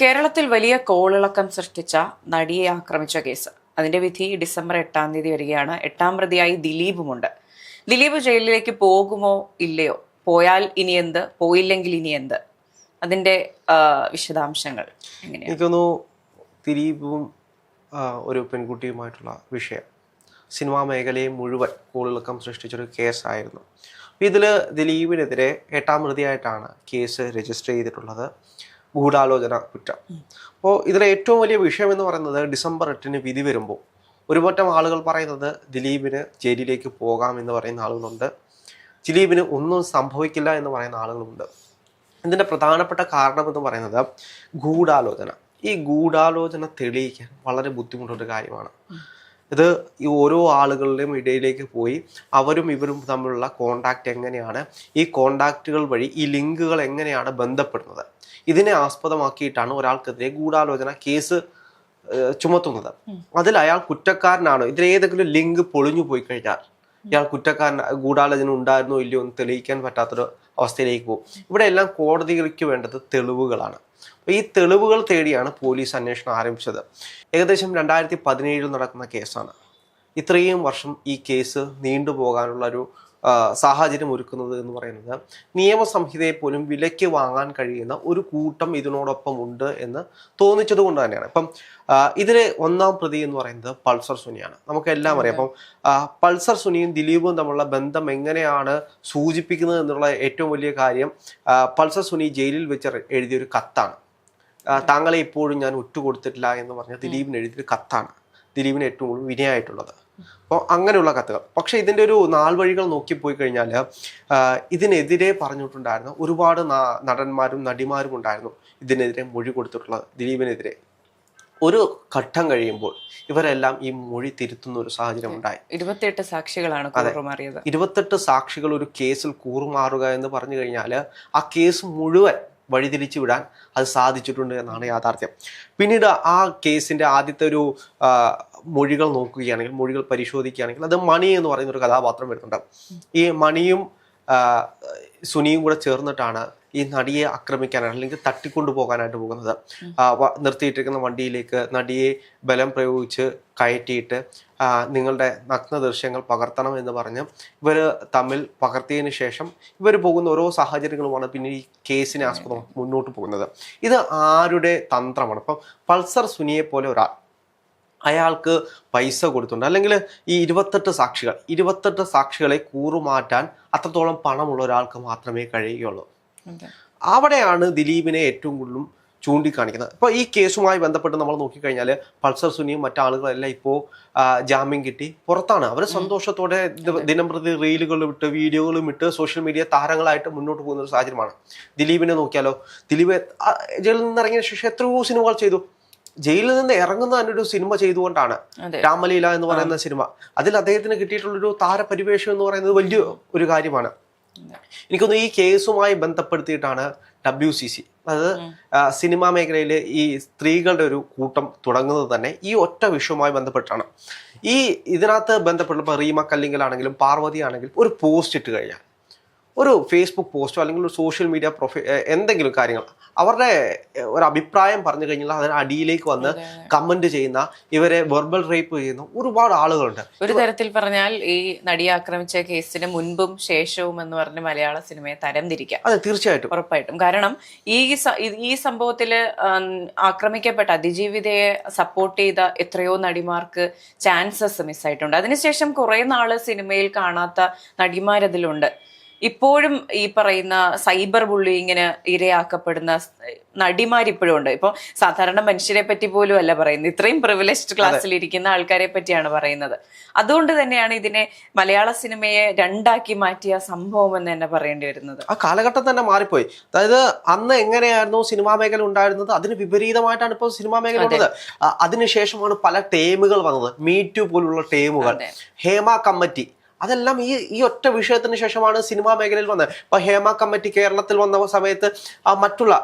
കേരളത്തിൽ വലിയ കോളിളക്കം സൃഷ്ടിച്ച നടിയെ ആക്രമിച്ച കേസ്. അതിന്റെ വിധി ഡിസംബർ എട്ടാം തീയതി വരികയാണ്. എട്ടാം പ്രതിയായി ദിലീപുമുണ്ട്. ദിലീപ് ജയിലിലേക്ക് പോകുമോ ഇല്ലയോ? പോയാൽ ഇനി എന്ത്? പോയില്ലെങ്കിൽ ഇനി എന്ത്? അതിന്റെ വിശദാംശങ്ങൾ എനിക്കൊന്നു ദിലീപും ഒരു പെൺകുട്ടിയുമായിട്ടുള്ള വിഷയം. സിനിമാ മേഖലയെ മുഴുവൻ കോളിളക്കം സൃഷ്ടിച്ചൊരു കേസായിരുന്നു. ഇതിൽ ദിലീപിനെതിരെ എട്ടാം പ്രതിയായിട്ടാണ് കേസ് രജിസ്റ്റർ ചെയ്തിട്ടുള്ളത്. ഗൂഢാലോചന കുറ്റം അപ്പോൾ ഇതിലെ ഏറ്റവും വലിയ വിഷയം എന്ന് പറയുന്നത് ഡിസംബർ എട്ടിന് വിധി വരുമ്പോൾ ഒരുപറ്റം ആളുകൾ പറയുന്നത് ദിലീപിന് ജയിലിലേക്ക് പോകാം എന്ന് പറയുന്ന ആളുകളുണ്ട്. ദിലീപിന് ഒന്നും സംഭവിക്കില്ല എന്ന് പറയുന്ന ആളുകളുണ്ട്. ഇതിന്റെ പ്രധാനപ്പെട്ട കാരണം എന്ന് പറയുന്നത് ഗൂഢാലോചന. ഈ ഗൂഢാലോചന തെളിയിക്കാൻ വളരെ ബുദ്ധിമുട്ടൊരു കാര്യമാണ്. ഇത് ഈ ഓരോ ആളുകളുടെയും ഇടയിലേക്ക് പോയി അവരും ഇവരും തമ്മിലുള്ള കോണ്ടാക്റ്റ് എങ്ങനെയാണ്? ഈ കോണ്ടാക്റ്റുകൾ വഴി ഈ ലിങ്കുകൾ എങ്ങനെയാണ് ബന്ധപ്പെടുന്നത്? ഇതിനെ ആസ്പദമാക്കിയിട്ടാണ് ഒരാൾക്കെതിരെ ഗൂഢാലോചന കേസ് ചുമത്തുന്നത്. അതിൽ അയാൾ കുറ്റക്കാരനാണോ? ഇതിലേതെങ്കിലും ലിങ്ക് പൊളിഞ്ഞു പോയി കഴിഞ്ഞാൽ ഇയാൾ കുറ്റക്കാരൻ ഗൂഢാലോചന ഉണ്ടായിരുന്നോ ഇല്ലയോ എന്ന് തെളിയിക്കാൻ പറ്റാത്തൊരു അവസ്ഥയിലേക്ക് പോകും. ഇവിടെ എല്ലാം കോടതികൾക്ക് വേണ്ടത് തെളിവുകളാണ്. ഈ തെളിവുകൾ തേടിയാണ് പോലീസ് അന്വേഷണം ആരംഭിച്ചത്. ഏകദേശം രണ്ടായിരത്തി പതിനേഴിൽ നടക്കുന്ന കേസാണ്. ഇത്രയും വർഷം ഈ കേസ് നീണ്ടുപോകാനുള്ള ഒരു സാഹചര്യം ഒരുക്കുന്നത് എന്ന് പറയുന്നത് നിയമസംഹിതയെ പോലും വിലയ്ക്ക് വാങ്ങാൻ കഴിയുന്ന ഒരു കൂട്ടം ഇതിനോടൊപ്പം ഉണ്ട് എന്ന് തോന്നിച്ചത് കൊണ്ട് തന്നെയാണ്. ഇപ്പം ഇതിലെ ഒന്നാം പ്രതി എന്ന് പറയുന്നത് പൾസർ സുനിയാണ്. നമുക്ക് എല്ലാം അറിയാം. അപ്പം പൾസർ സുനിയും ദിലീപും തമ്മിലുള്ള ബന്ധം എങ്ങനെയാണ് സൂചിപ്പിക്കുന്നത് എന്നുള്ള ഏറ്റവും വലിയ കാര്യം പൾസർ സുനി ജയിലിൽ വെച്ച് എഴുതിയൊരു കത്താണ്. താങ്കളെ ഇപ്പോഴും ഞാൻ ഒറ്റുകൊടുത്തിട്ടില്ല എന്ന് പറഞ്ഞ ദിലീപിന് എഴുതിയൊരു കത്താണ്. ദിലീപിന് ഏറ്റവും കൂടുതൽ വിനയായിട്ടുള്ളത്. അപ്പോൾ അങ്ങനെയുള്ള കത്തുകൾ പക്ഷേ ഇതിന്റെ ഒരു നാൾ വഴികൾ നോക്കിപ്പോയി കഴിഞ്ഞാൽ ഇതിനെതിരെ പറഞ്ഞിട്ടുണ്ടായിരുന്ന ഒരുപാട് നടന്മാരും നടിമാരും ഉണ്ടായിരുന്നു ഇതിനെതിരെ മൊഴി കൊടുത്തിട്ടുള്ളത് ദിലീപിനെതിരെ. ഒരു ഘട്ടം കഴിയുമ്പോൾ ഇവരെല്ലാം ഈ മൊഴി തിരുത്തുന്ന ഒരു സാഹചര്യം ഉണ്ടായി. ഇരുപത്തിയെട്ട് സാക്ഷികളാണ് കൂറുമാറിയത്. ഇരുപത്തെട്ട് സാക്ഷികൾ ഒരു കേസിൽ കൂറുമാറുക എന്ന് പറഞ്ഞു കഴിഞ്ഞാൽ ആ കേസ് മുഴുവൻ വഴിതിരിച്ചു വിടാൻ അത് സാധിച്ചിട്ടുണ്ട് എന്നാണ് യാഥാർത്ഥ്യം. പിന്നീട് ആ കേസിന്റെ ആദ്യത്തെ ഒരു മൊഴികൾ നോക്കുകയാണെങ്കിൽ മൊഴികൾ പരിശോധിക്കുകയാണെങ്കിൽ അത് മണി എന്ന് പറയുന്ന ഒരു കഥാപാത്രം വരുന്നുണ്ട്. ഈ മണിയും സുനിയും കൂടെ ചേർന്നിട്ടാണ് ഈ നടിയെ ആക്രമിക്കാനാണ് അല്ലെങ്കിൽ തട്ടിക്കൊണ്ടു പോകാനായിട്ട് പോകുന്നത് നിർത്തിയിട്ടിരിക്കുന്ന വണ്ടിയിലേക്ക് നടിയെ ബലം പ്രയോഗിച്ച് കയറ്റിയിട്ട് നിങ്ങളുടെ നഗ്ന ദൃശ്യങ്ങൾ പകർത്തണം എന്ന് പറഞ്ഞ് ഇവർ തമ്മിൽ പകർത്തിയതിന് ശേഷം ഇവർ പോകുന്ന ഓരോ സാഹചര്യങ്ങളുമാണ് പിന്നെ ഈ കേസിനെ ആസ്പദം മുന്നോട്ട് പോകുന്നത്. ഇത് ആരുടെ തന്ത്രമാണ്? ഇപ്പം പൾസർ സുനിയെ പോലെ ഒരാൾ അയാൾക്ക് പൈസ കൊടുത്തിട്ടുണ്ട്. അല്ലെങ്കിൽ ഈ ഇരുപത്തെട്ട് സാക്ഷികൾ ഇരുപത്തെട്ട് സാക്ഷികളെ കൂറുമാറ്റാൻ അത്രത്തോളം പണമുള്ള ഒരാൾക്ക് മാത്രമേ കഴിയുകയുള്ളൂ. അവിടെയാണ് ദിലീപിനെ ഏറ്റവും കൂടുതലും ചൂണ്ടിക്കാണിക്കുന്നത്. ഇപ്പോൾ ഈ കേസുമായി ബന്ധപ്പെട്ട് നമ്മൾ നോക്കിക്കഴിഞ്ഞാൽ പൾസർ സുനിയും മറ്റാളുകളെല്ലാം ഇപ്പോൾ ജാമ്യം കിട്ടി. പുറത്താണ്. അവർ സന്തോഷത്തോടെ ദിനംപ്രതി റീലുകളും ഇട്ട് വീഡിയോകളും ഇട്ട് സോഷ്യൽ മീഡിയ താരങ്ങളായിട്ട് മുന്നോട്ട് പോകുന്ന ഒരു സാഹചര്യമാണ്. ദിലീപിനെ നോക്കിയാലോ ദിലീപ് ജയിലിൽ നിന്ന് ഇറങ്ങിയ ശേഷം എത്രയോ സിനിമകൾ ചെയ്തു. ജയിലിൽ നിന്ന് ഇറങ്ങുന്ന തന്നെ ഒരു സിനിമ ചെയ്തുകൊണ്ടാണ് രാമലീല എന്ന് പറയുന്ന സിനിമ. അതിൽ അദ്ദേഹത്തിന് കിട്ടിയിട്ടുള്ളൊരു താരപരിവേഷം എന്ന് പറയുന്നത് വലിയ ഒരു കാര്യമാണ്. എനിക്കൊന്ന് ഈ കേസുമായി ബന്ധപ്പെടുത്തിയിട്ടാണ് ഡബ്ല്യു സി സി അത് സിനിമാ മേഖലയിൽ ഈ സ്ത്രീകളുടെ ഒരു കൂട്ടം തുടങ്ങുന്നത് തന്നെ ഈ ഒറ്റ വിഷയവുമായി ബന്ധപ്പെട്ടാണ്. ഈ ഇതിനകത്ത് ബന്ധപ്പെട്ട റീമ റീമ കല്ലിങ്കലാണെങ്കിലും പാർവതി ആണെങ്കിലും ഒരു പോസ്റ്റ് ഇട്ട് കഴിഞ്ഞാൽ ഒരു ഫേസ്ബുക്ക് പോസ്റ്റോ അല്ലെങ്കിൽ ഒരു സോഷ്യൽ മീഡിയ പ്രൊഫൈ എന്തെങ്കിലും കാര്യങ്ങൾ അവരുടെ ഒരു അഭിപ്രായം പറഞ്ഞു കഴിഞ്ഞാൽ അതിന് അടിയിലേക്ക് വന്ന് കമന്റ് ചെയ്യുന്ന ഇവരെ വെർബൽ റേപ്പ് ചെയ്യുന്ന ഒരുപാട് ആളുകളുണ്ട്. ഒരു തരത്തിൽ പറഞ്ഞാൽ ഈ നടിയെ ആക്രമിച്ച കേസിന് മുൻപും ശേഷവും എന്ന് പറഞ്ഞ് മലയാള സിനിമയെ തരംതിരിക്കാം. അതെ തീർച്ചയായിട്ടും. ഉറപ്പായിട്ടും. കാരണം ഈ ഈ സംഭവത്തിൽ ആക്രമിക്കപ്പെട്ട അതിജീവിതയെ സപ്പോർട്ട് ചെയ്ത എത്രയോ നടിമാർക്ക് ചാൻസസ് മിസ്സായിട്ടുണ്ട് അതിനുശേഷം കുറെ നാൾ സിനിമയിൽ കാണാത്ത നടിമാരതിലുണ്ട്. ഇപ്പോഴും ഈ പറയുന്ന സൈബർ ബുള്ളിങ്ങിന് ഇരയാക്കപ്പെടുന്ന നടിമാർ ഇപ്പോഴും ഉണ്ട്. ഇപ്പൊ സാധാരണ മനുഷ്യരെ പറ്റി പോലും അല്ല പറയുന്നത്. ഇത്രയും പ്രിവിലേജ്ഡ് ക്ലാസ്സിൽ ഇരിക്കുന്ന ആൾക്കാരെ പറ്റിയാണ് പറയുന്നത്. അതുകൊണ്ട് തന്നെയാണ് ഇതിനെ മലയാള സിനിമയെ രണ്ടാക്കി മാറ്റിയ സംഭവം എന്ന് തന്നെ പറയേണ്ടി വരുന്നത്. ആ കാലഘട്ടം തന്നെ മാറിപ്പോയി. അതായത് അന്ന് എങ്ങനെയായിരുന്നു സിനിമാ മേഖല ഉണ്ടായിരുന്നത്? അതിന് വിപരീതമായിട്ടാണ് ഇപ്പോൾ സിനിമാ മേഖല ഉള്ളത് അതിനുശേഷമാണ് പല ടേമുകൾ വന്നത്. മീറ്റു പോലുള്ള ടേമുകൾ. ഹേമ കമ്മിറ്റി. അതെല്ലാം ഈ ഈ ഒറ്റ വിഷയത്തിന് ശേഷമാണ് സിനിമാ മേഖലയിൽ വന്നത്. ഇപ്പൊ ഹേമ കമ്മിറ്റി കേരളത്തിൽ വന്ന സമയത്ത് ആ മറ്റുള്ള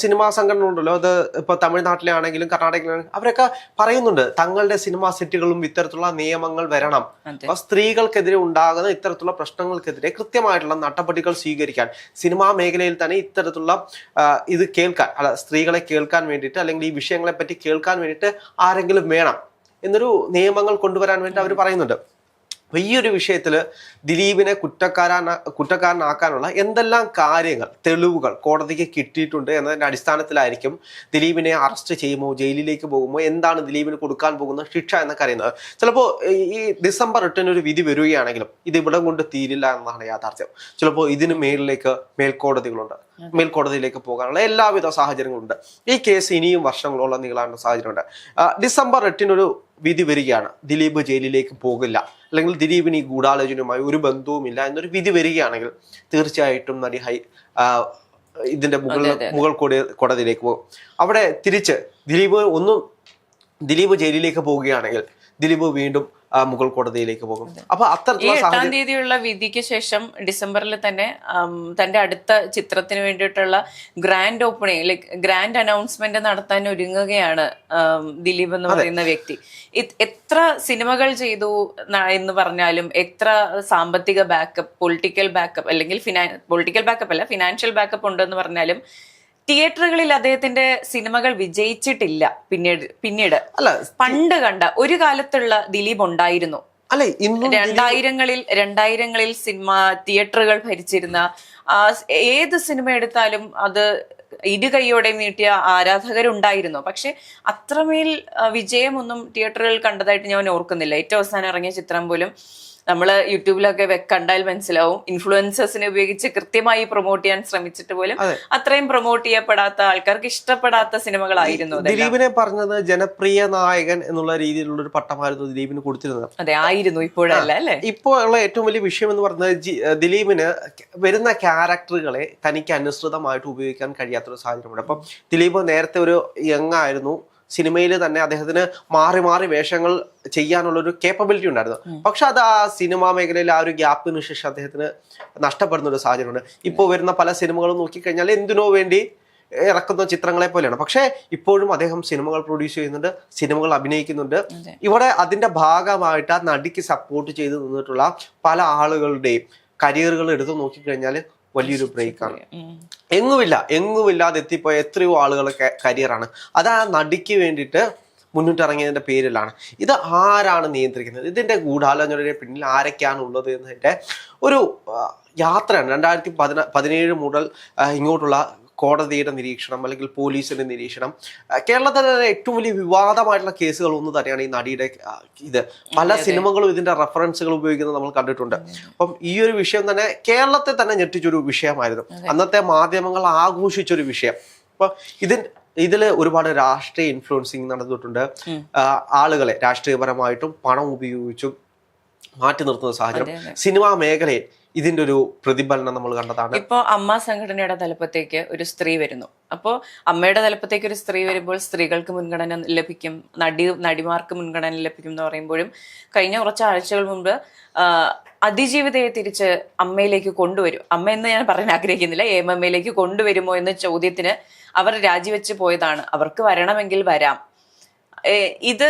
സിനിമാ സംഘടന ഉണ്ടല്ലോ. അത് ഇപ്പൊ തമിഴ്നാട്ടിലെ ആണെങ്കിലും കർണാടകയിലാണെങ്കിലും അവരൊക്കെ പറയുന്നുണ്ട് തങ്ങളുടെ സിനിമാ സെറ്റുകളും ഇത്തരത്തിലുള്ള നിയമങ്ങൾ വരണം. അപ്പൊ സ്ത്രീകൾക്കെതിരെ ഉണ്ടാകുന്ന ഇത്തരത്തിലുള്ള പ്രശ്നങ്ങൾക്കെതിരെ കൃത്യമായിട്ടുള്ള നടപടികൾ സ്വീകരിക്കാൻ സിനിമാ മേഖലയിൽ തന്നെ ഇത്തരത്തിലുള്ള ഇത് കേൾക്കാൻ അല്ല സ്ത്രീകളെ കേൾക്കാൻ വേണ്ടിയിട്ട് അല്ലെങ്കിൽ ഈ വിഷയങ്ങളെ പറ്റി കേൾക്കാൻ വേണ്ടിയിട്ട് ആരെങ്കിലും വേണം എന്നൊരു നിയമങ്ങൾ കൊണ്ടുവരാൻ വേണ്ടി അവർ പറയുന്നുണ്ട്. അപ്പൊ ഈ ഒരു വിഷയത്തിൽ ദിലീപിനെ കുറ്റക്കാരന കുറ്റക്കാരനാക്കാനുള്ള എന്തെല്ലാം കാര്യങ്ങൾ തെളിവുകൾ കോടതിക്ക് കിട്ടിയിട്ടുണ്ട് എന്നതിന്റെ അടിസ്ഥാനത്തിലായിരിക്കും ദിലീപിനെ അറസ്റ്റ് ചെയ്യുമോ ജയിലിലേക്ക് പോകുമോ എന്താണ് ദിലീപിന് കൊടുക്കാൻ പോകുന്ന ശിക്ഷ എന്നൊക്കെ അറിയുന്നത്. ചിലപ്പോൾ ഈ ഡിസംബർ എട്ടിന് ഒരു വിധി വരികയാണെങ്കിലും ഇത് ഇവിടെ കൊണ്ട് തീരില്ല എന്നാണ് യാഥാർത്ഥ്യം. ചിലപ്പോൾ ഇതിന് മേളിലേക്ക് മേൽക്കോടതികളുണ്ട്. മേൽക്കോടതിയിലേക്ക് പോകാനുള്ള എല്ലാവിധ സാഹചര്യങ്ങളുണ്ട്. ഈ കേസ് ഇനിയും വർഷങ്ങളോളം നീളാനുള്ള സാഹചര്യമുണ്ട്. ഡിസംബർ എട്ടിനൊരു വിധി വരികയാണ്. ദിലീപ് ജയിലിലേക്ക് പോകില്ല. അല്ലെങ്കിൽ ദിലീപിന് ഈ ഗൂഢാലോചനയുമായി ഒരു ബന്ധവുമില്ല എന്നൊരു വിധി വരികയാണെങ്കിൽ തീർച്ചയായിട്ടും നടി ഹൈ ഇതിന്റെ മുകൾ മുകൾ കോടി കോടതിയിലേക്ക് പോകും. അവിടെ തിരിച്ച് ദിലീപ് ഒന്നും ദിലീപ് ജയിലിലേക്ക് പോവുകയാണെങ്കിൽ ദിലീപ് വീണ്ടും ആ, മുകൾ കോടതിയിലേക്ക് പോകും. അപ്പൊ അത്തരത്തിലുള്ള എട്ടാം തീയതിയുള്ള വിധിക്ക് ശേഷം ഡിസംബറിൽ തന്നെ തന്റെ അടുത്ത ചിത്രത്തിന് വേണ്ടിയിട്ടുള്ള grand opening like grand announcement നടത്താൻ ഒരുങ്ങുകയാണ് ദിലീപ് എന്ന് പറയുന്ന വ്യക്തി. എത്ര സിനിമകൾ ചെയ്തു എന്ന് പറഞ്ഞാലും എത്ര സാമ്പത്തിക ബാക്കപ്പ് പൊളിറ്റിക്കൽ ബാക്കപ്പ് അല്ലെങ്കിൽ ഫിനാ പൊളിറ്റിക്കൽ ബാക്കപ്പ് അല്ല ഫിനാൻഷ്യൽ ബാക്കപ്പ് ഉണ്ടെന്ന് പറഞ്ഞാലും തിയേറ്ററുകളിൽ അദ്ദേഹത്തിന്റെ സിനിമകൾ വിജയിച്ചിട്ടില്ല. പിന്നീട് പിന്നീട്. അല്ല പണ്ട് കണ്ട ഒരു കാലത്തുള്ള ദിലീപ് ഉണ്ടായിരുന്നു. അല്ലെ രണ്ടായിരങ്ങളിൽ രണ്ടായിരങ്ങളിൽ സിനിമ തിയേറ്ററുകൾ ഭരിച്ചിരുന്ന ഏത് സിനിമ എടുത്താലും അത് ഇരുകൈയോടെ നീട്ടിയ ആരാധകരുണ്ടായിരുന്നു. പക്ഷെ അത്രമേൽ വിജയമൊന്നും തിയേറ്ററുകളിൽ കണ്ടതായിട്ട് ഞാൻ ഓർക്കുന്നില്ല. ഏറ്റവും അവസാനം ഇറങ്ങിയ ചിത്രം പോലും നമ്മൾ യൂട്യൂബിലൊക്കെ കണ്ടാൽ മനസ്സിലാവും. ഇൻഫ്ലുവൻസേഴ്സിനെ ഉപയോഗിച്ച് കൃത്യമായി പ്രൊമോട്ട് ചെയ്യാൻ ശ്രമിച്ചിട്ട് പോലും അത്രയും പ്രൊമോട്ട് ചെയ്യപ്പെടാത്ത ആൾക്കാർക്ക് ഇഷ്ടപ്പെടാത്ത സിനിമകളായിരുന്നു ദിലീപിനെ പറഞ്ഞത് ജനപ്രിയ നായകൻ എന്നുള്ള രീതിയിലുള്ള ഒരു പട്ടമായിരുന്നു ദിലീപിന് കൊടുത്തിരുന്നത്. അതെ ആയിരുന്നു ഇപ്പോഴല്ല അല്ലേ? ഇപ്പോൾ ഉള്ള ഏറ്റവും വലിയ വിഷയം എന്ന് പറയുന്നത് ജി- ദിലീപിന് വരുന്ന ക്യാരക്ടറുകളെ തനിക്ക് അനുസൃതമായിട്ട് ഉപയോഗിക്കാൻ കഴിയാത്തൊരു സാഹചര്യമുണ്ട്. അപ്പം ദിലീപ് നേരത്തെ ഒരു യങ് ആയിരുന്നു. സിനിമയിൽ തന്നെ അദ്ദേഹത്തിന് മാറി മാറി വേഷങ്ങൾ ചെയ്യാനുള്ള ഒരു കേപ്പബിലിറ്റി ഉണ്ടായിരുന്നു പക്ഷെ അത് ആ സിനിമാ മേഖലയിൽ ആ ഒരു ഗ്യാപ്പിന് ശേഷം അദ്ദേഹത്തിന് നഷ്ടപ്പെടുന്ന ഒരു സാഹചര്യമുണ്ട്. ഇപ്പോൾ വരുന്ന പല സിനിമകളും നോക്കിക്കഴിഞ്ഞാൽ എന്തിനോ വേണ്ടി ഇറക്കുന്ന ചിത്രങ്ങളെ പോലെയാണ്. പക്ഷെ ഇപ്പോഴും അദ്ദേഹം സിനിമകൾ പ്രൊഡ്യൂസ് ചെയ്യുന്നുണ്ട് സിനിമകൾ അഭിനയിക്കുന്നുണ്ട്. ഇവിടെ അതിന്റെ ഭാഗമായിട്ട് ആ നടിക്ക് സപ്പോർട്ട് ചെയ്ത് നിന്നിട്ടുള്ള പല ആളുകളുടെയും കരിയറുകൾ എടുത്തു നോക്കിക്കഴിഞ്ഞാൽ വലിയൊരു ബ്രേക്കാണ്. എങ്ങുമില്ല എങ്ങുമില്ലാതെ എത്തിപ്പോയ എത്രയോ ആളുകളുടെ കരിയറാണ് അത് ആ നടിക്ക് വേണ്ടിയിട്ട് മുന്നിട്ടിറങ്ങിയതിന്റെ പേരിലാണ്. ഇത് ആരാണ് നിയന്ത്രിക്കുന്നത്? ഇതിന്റെ ഗൂഢാലോചനയുടെ പിന്നിൽ ആരൊക്കെയാണ് ഉള്ളത് എന്നതിന്റെ ഒരു യാത്രയാണ്. രണ്ടായിരത്തി പതിന പതിനേഴ് മുതൽ ഇങ്ങോട്ടുള്ള കോടതിയുടെ നിരീക്ഷണം അല്ലെങ്കിൽ പോലീസിന്റെ നിരീക്ഷണം. കേരളത്തിൽ തന്നെ ഏറ്റവും വലിയ വിവാദമായിട്ടുള്ള കേസുകൾ ഒന്ന് തന്നെയാണ് ഈ നടിയുടെ ഇത്. പല സിനിമകളും ഇതിന്റെ റെഫറൻസുകൾ ഉപയോഗിക്കുന്നത് നമ്മൾ കണ്ടിട്ടുണ്ട്. അപ്പം ഈ ഒരു വിഷയം തന്നെ കേരളത്തെ തന്നെ ഞെട്ടിച്ചൊരു വിഷയമായിരുന്നു. അന്നത്തെ മാധ്യമങ്ങൾ ആഘോഷിച്ചൊരു വിഷയം. അപ്പൊ ഇതിൻ ഇതിൽ ഒരുപാട് രാഷ്ട്രീയ ഇൻഫ്ലുവൻസിങ് നടന്നിട്ടുണ്ട്. ആളുകളെ രാഷ്ട്രീയപരമായിട്ടും പണം ഉപയോഗിച്ചും മാറ്റി നിർത്തുന്ന സാഹചര്യം. സിനിമാ മേഖലയിൽ ഇതിന്റെ ഒരു പ്രതിഫലനം നമ്മൾ കണ്ടതാണ്. ഇപ്പോ അമ്മ സംഘടനയുടെ തലപ്പത്തേക്ക് ഒരു സ്ത്രീ വരുന്നു. അപ്പോ അമ്മയുടെ തലപ്പത്തേക്ക് ഒരു സ്ത്രീ വരുമ്പോൾ സ്ത്രീകൾക്ക് മുൻഗണന ലഭിക്കും നടി നടിമാർക്ക് മുൻഗണന ലഭിക്കും എന്ന് പറയുമ്പോഴും കഴിഞ്ഞ കുറച്ച് ആഴ്ചകൾ മുമ്പ് അതിജീവിതയെ തിരിച്ച് അമ്മയിലേക്ക് കൊണ്ടുവരും. അമ്മ എന്ന് ഞാൻ പറയാൻ ആഗ്രഹിക്കുന്നില്ല. എം കൊണ്ടുവരുമോ എന്ന ചോദ്യത്തിന് അവർ രാജിവെച്ച് പോയതാണ്. അവർക്ക് വരണമെങ്കിൽ വരാം. ഇത്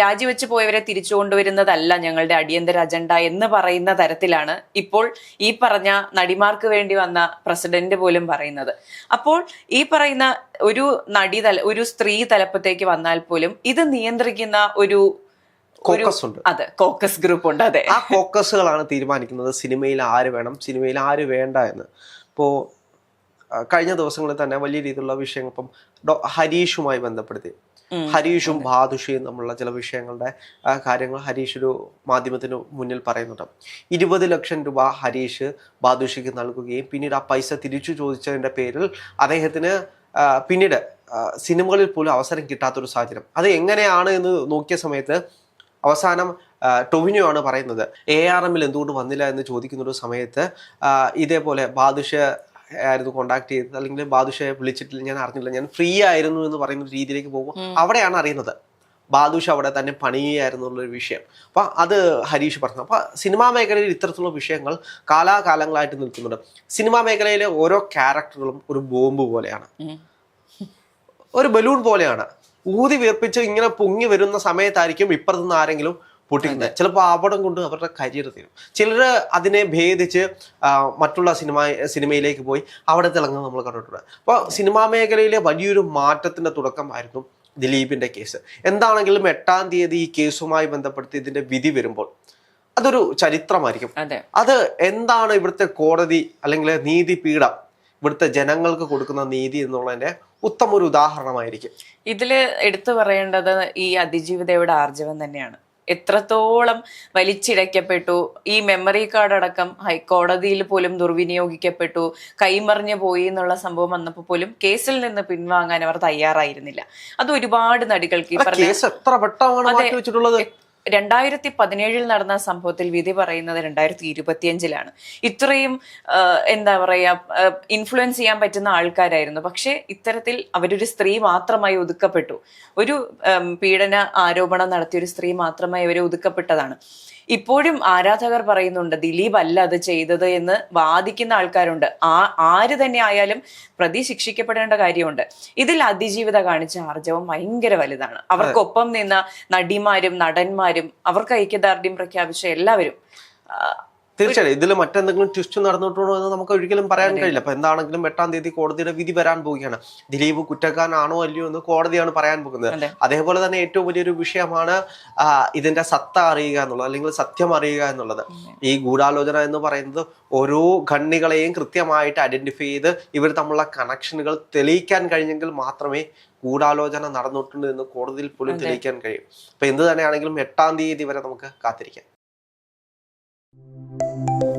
രാജിവെച്ച് പോയവരെ തിരിച്ചു കൊണ്ടുവരുന്നതല്ല ഞങ്ങളുടെ അടിയന്തര അജണ്ട എന്ന് പറയുന്ന തരത്തിലാണ് ഇപ്പോൾ ഈ പറഞ്ഞ നടിമാർക്ക് വേണ്ടി വന്ന പ്രസിഡന്റ് പോലും പറയുന്നത്. അപ്പോൾ ഈ പറയുന്ന ഒരു നടി തല ഒരു സ്ത്രീ തലപ്പത്തേക്ക് വന്നാൽ പോലും ഇത് നിയന്ത്രിക്കുന്ന ഒരു കോക്കസ് ഉണ്ട്. അതെ കോക്കസ് ഗ്രൂപ്പ് ഉണ്ട് അതെ. ആ കോക്കസുകളാണ് തീരുമാനിക്കുന്നത്. സിനിമയിൽ ആര് വേണം സിനിമയിൽ ആര് വേണ്ട എന്ന്. ഇപ്പോ കഴിഞ്ഞ ദിവസങ്ങളിൽ തന്നെ വലിയ രീതിയിലുള്ള വിഷയങ്ങൾ ഇപ്പം ഹരീഷുമായി ബന്ധപ്പെടുത്തി. ഹരീഷും ബാദുഷയും തമ്മിലുള്ള ചില വിഷയങ്ങളുടെ കാര്യങ്ങൾ ഹരീഷ് ഒരു മാധ്യമത്തിന് മുന്നിൽ പറയുന്നുണ്ട്. ഇരുപത് ലക്ഷം രൂപ ഹരീഷ് ബാദുഷയ്ക്ക് നൽകുകയും പിന്നീട് ആ പൈസ തിരിച്ചു ചോദിച്ചതിന്റെ പേരിൽ അദ്ദേഹത്തിന് പിന്നീട് സിനിമകളിൽ പോലും അവസരം കിട്ടാത്തൊരു സാഹചര്യം. അത് എങ്ങനെയാണ് എന്ന് നോക്കിയ സമയത്ത് അവസാനം ടൊവിനോ ആണ് പറയുന്നത് എ ആർ എമ്മിൽ എന്തുകൊണ്ട് വന്നില്ല? എന്ന് ചോദിക്കുന്ന ഒരു സമയത്ത് ഇതേപോലെ ബാദുഷ ആയിരുന്നു കോണ്ടാക്ട് ചെയ്തത്. അല്ലെങ്കിൽ ബാദുഷയെ വിളിച്ചിട്ടില്ല ഞാൻ അറിഞ്ഞില്ല. ഞാൻ ഫ്രീ ആയിരുന്നു എന്ന് പറയുന്ന രീതിയിലേക്ക് പോകുമ്പോൾ അവിടെയാണ് അറിയുന്നത്. ബാദുഷ അവിടെ തന്നെ പണിയുകയായിരുന്നു എന്നുള്ളൊരു വിഷയം. അപ്പം അത് ഹരീഷ് പറഞ്ഞു. അപ്പം സിനിമാ മേഖലയിൽ ഇത്തരത്തിലുള്ള വിഷയങ്ങൾ കാലാകാലങ്ങളായിട്ട് നിൽക്കുന്നുണ്ട്. സിനിമാ മേഖലയിലെ ഓരോ ക്യാരക്ടറുകളും ഒരു ബോംബ് പോലെയാണ്. ഒരു ബലൂൺ പോലെയാണ്. ഊതി വീർപ്പിച്ച് ഇങ്ങനെ പൊങ്ങി വരുന്ന സമയത്തായിരിക്കും ഇപ്പുറത്തുനിന്ന് ആരെങ്കിലും പൊട്ടിക്കുന്നത് ചിലപ്പോൾ അപകടം കൊണ്ട് അവരുടെ കരിയർ തീരും. ചിലർ അതിനെ ഭേദിച്ച് മറ്റുള്ള സിനിമ സിനിമയിലേക്ക് പോയി അവിടെ തിളങ്ങുന്നത് നമ്മൾ കണ്ടിട്ടുണ്ട്. അപ്പോൾ സിനിമാ മേഖലയിലെ വലിയൊരു മാറ്റത്തിന്റെ തുടക്കമായിരുന്നു ദിലീപിന്റെ കേസ്. എന്താണെങ്കിലും എട്ടാം തീയതി ഈ കേസുമായി ബന്ധപ്പെടുത്തി ഇതിന്റെ വിധി വരുമ്പോൾ അതൊരു ചരിത്രമായിരിക്കും. അതെ. അത് എന്താണ് ഇവിടുത്തെ കോടതി അല്ലെങ്കിൽ നീതിപീഠം ഇവിടുത്തെ ജനങ്ങൾക്ക് കൊടുക്കുന്ന നീതി എന്നുള്ളതിന്റെ ഉത്തമ ഒരു ഉദാഹരണമായിരിക്കും. ഇതിൽ എടുത്തു പറയേണ്ടത് ഈ അതിജീവിതയുടെ ആർജവം തന്നെയാണ്. എത്രത്തോളം വലിച്ചിഴയ്ക്കപ്പെട്ടു ഈ മെമ്മറി കാർഡ് അടക്കം ഹൈക്കോടതിയിൽ പോലും ദുർവിനിയോഗിക്കപ്പെട്ടു. കൈമറിഞ്ഞു പോയി എന്നുള്ള സംഭവം വന്നപ്പോൾ പോലും കേസിൽ നിന്ന് പിൻവാങ്ങാൻ അവർ തയ്യാറായിരുന്നില്ല. അത് ഒരുപാട് നടികൾക്ക് ഈ പറഞ്ഞ എത്ര രണ്ടായിരത്തി പതിനേഴിൽ നടന്ന സംഭവത്തിൽ വിധി പറയുന്നത് രണ്ടായിരത്തി ഇരുപത്തിയഞ്ചിലാണ് ഇത്രയും എന്താ പറയാ ഇൻഫ്ലുവൻസ് ചെയ്യാൻ പറ്റുന്ന ആൾക്കാരായിരുന്നു. പക്ഷെ ഇത്തരത്തിൽ അവരൊരു സ്ത്രീ മാത്രമായി ഒതുക്കപ്പെട്ടു. ഒരു പീഡന ആരോപണം നടത്തിയ ഒരു സ്ത്രീ മാത്രമായി അവരെ ഒതുക്കപ്പെട്ടതാണ്. ഇപ്പോഴും ആരാധകർ പറയുന്നുണ്ട് ദിലീപ് അല്ല അത് ചെയ്തത് എന്ന് വാദിക്കുന്ന ആൾക്കാരുണ്ട്. ആ ആര് തന്നെ ആയാലും പ്രതി ശിക്ഷിക്കപ്പെടേണ്ട കാര്യമുണ്ട്. ഇതിൽ അതിജീവിത കാണിച്ച ആർജവം ഭയങ്കര വലുതാണ്. അവർക്കൊപ്പം നിന്ന നടിമാരും നടന്മാരും അവർക്ക് ഐക്യദാർഢ്യം പ്രഖ്യാപിച്ച എല്ലാവരും തീർച്ചയായും ഇതിൽ മറ്റെന്തെങ്കിലും ട്വിസ്റ്റ് നടന്നിട്ടുണ്ടോ എന്ന് നമുക്ക് ഒരിക്കലും പറയാൻ കഴിയില്ല. അപ്പൊ എന്താണെങ്കിലും എട്ടാം തീയതി കോടതിയുടെ വിധി വരാൻ പോവുകയാണ്. ദിലീപ് കുറ്റക്കാരനാണോ അല്ലയോ എന്ന് കോടതിയാണ് പറയാൻ പോകുന്നത്. അതേപോലെ തന്നെ ഏറ്റവും വലിയൊരു വിഷയമാണ് ഇതിന്റെ സത്ത അറിയുക എന്നുള്ളത് അല്ലെങ്കിൽ സത്യം അറിയുക എന്നുള്ളത്. ഈ ഗൂഢാലോചന എന്ന് പറയുന്നത് ഓരോ ഖണ്ണികളെയും കൃത്യമായിട്ട് ഐഡന്റിഫൈ ചെയ്ത് ഇവർ തമ്മിലുള്ള കണക്ഷനുകൾ തെളിയിക്കാൻ കഴിഞ്ഞെങ്കിൽ മാത്രമേ ഗൂഢാലോചന നടന്നിട്ടുണ്ട് എന്ന് കോടതിയിൽ പോലും തെളിയിക്കാൻ കഴിയും. അപ്പൊ എന്ത് തന്നെയാണെങ്കിലും എട്ടാം തീയതി വരെ നമുക്ക് കാത്തിരിക്കാം. Thank you.